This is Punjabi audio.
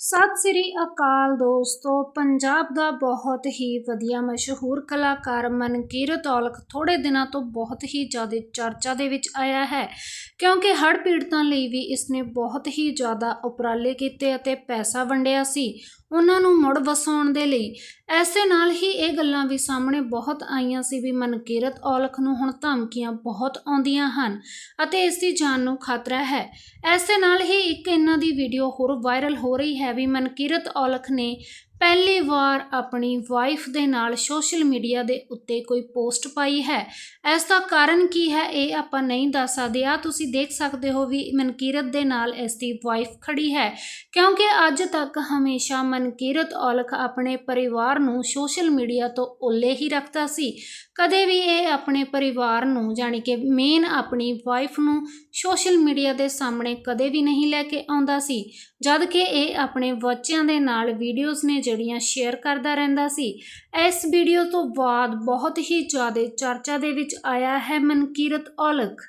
ਸਤਿ ਸ੍ਰੀ ਅਕਾਲ ਦੋਸਤੋ। ਪੰਜਾਬ ਦਾ ਬਹੁਤ ਹੀ ਵਧੀਆ ਮਸ਼ਹੂਰ ਕਲਾਕਾਰ ਮਨਕੀਰਤ ਔਲਖ ਥੋੜੇ ਦਿਨਾਂ ਤੋਂ ਬਹੁਤ ਹੀ ਜ਼ਿਆਦਾ ਚਰਚਾ ਦੇ ਵਿੱਚ ਆਇਆ ਹੈ ਕਿਉਂਕਿ ਹੜ੍ਹ ਪੀੜਤਾਂ ਲਈ ਵੀ ਇਸਨੇ ਬਹੁਤ ਹੀ ਜ਼ਿਆਦਾ ਉਪਰਾਲੇ ਕੀਤੇ ਅਤੇ ਪੈਸਾ ਵੰਡਿਆ ਸੀ। ਉਹਨਾਂ ਨੂੰ ਮੁੜ ਵਸਾਉਣ ਦੇ ਲਈ। ਐਸੇ ਨਾਲ ਹੀ ਇਹ ਗੱਲਾਂ ਵੀ ਸਾਹਮਣੇ ਬਹੁਤ ਆਈਆਂ ਸੀ ਵੀ ਮਨਕੀਰਤ ਔਲਖ ਨੂੰ ਹੁਣ ਧਮਕੀਆਂ ਬਹੁਤ ਆਉਂਦੀਆਂ ਹਨ ਅਤੇ ਇਸ ਦੀ ਜਾਨ ਨੂੰ ਖਤਰਾ ਹੈ। ਐਸੇ ਨਾਲ ਹੀ ਇੱਕ ਇਹਨਾਂ ਦੀ ਵੀਡੀਓ ਹੋਰ ਵਾਇਰਲ ਹੋ ਰਹੀ ਹੈ ਵੀ ਮਨਕੀਰਤ ਔਲਖ ਨੇ ਪਹਿਲੀ ਵਾਰ ਆਪਣੀ ਵਾਈਫ ਦੇ ਨਾਲ ਸੋਸ਼ਲ ਮੀਡੀਆ ਦੇ ਉੱਤੇ ਕੋਈ ਪੋਸਟ ਪਾਈ ਹੈ। ਇਸ ਦਾ ਕਾਰਨ ਕੀ ਹੈ ਇਹ ਆਪਾਂ ਨਹੀਂ ਦੱਸ ਸਕਦੇ। ਆ ਤੁਸੀਂ ਦੇਖ ਸਕਦੇ ਹੋ ਵੀ ਮਨਕੀਰਤ ਦੇ ਨਾਲ ਇਸ ਦੀ ਵਾਈਫ ਖੜੀ ਹੈ। ਕਿਉਂਕਿ ਅੱਜ ਤੱਕ ਹਮੇਸ਼ਾ ਮਨਕੀਰਤ ਔਲਖ ਆਪਣੇ ਪਰਿਵਾਰ ਨੂੰ ਸੋਸ਼ਲ ਮੀਡੀਆ ਤੋਂ ਓਲੇ ਹੀ ਰੱਖਦਾ ਸੀ। ਕਦੇ ਵੀ ਇਹ ਆਪਣੇ ਪਰਿਵਾਰ ਨੂੰ ਜਾਣੀ ਕਿ ਮੇਨ ਆਪਣੀ ਵਾਈਫ ਨੂੰ ਸੋਸ਼ਲ ਮੀਡੀਆ ਦੇ ਸਾਹਮਣੇ ਕਦੇ ਵੀ ਨਹੀਂ ਲੈ ਕੇ ਆਉਂਦਾ ਸੀ। ਜਦ ਕਿ ਇਹ ਆਪਣੇ ਬੱਚਿਆਂ ਦੇ ਨਾਲ ਵੀਡੀਓਜ਼ ਨੇ ਜਿਹੜੀਆਂ ਸ਼ੇਅਰ ਕਰਦਾ ਰਹਿੰਦਾ ਸੀ, ਇਸ ਵੀਡੀਓ ਤੋਂ ਬਾਅਦ ਬਹੁਤ ਹੀ ਜ਼ਿਆਦਾ ਚਰਚਾ ਦੇ ਵਿੱਚ ਆਇਆ ਹੈ ਮਨਕੀਰਤ ਔਲਖ।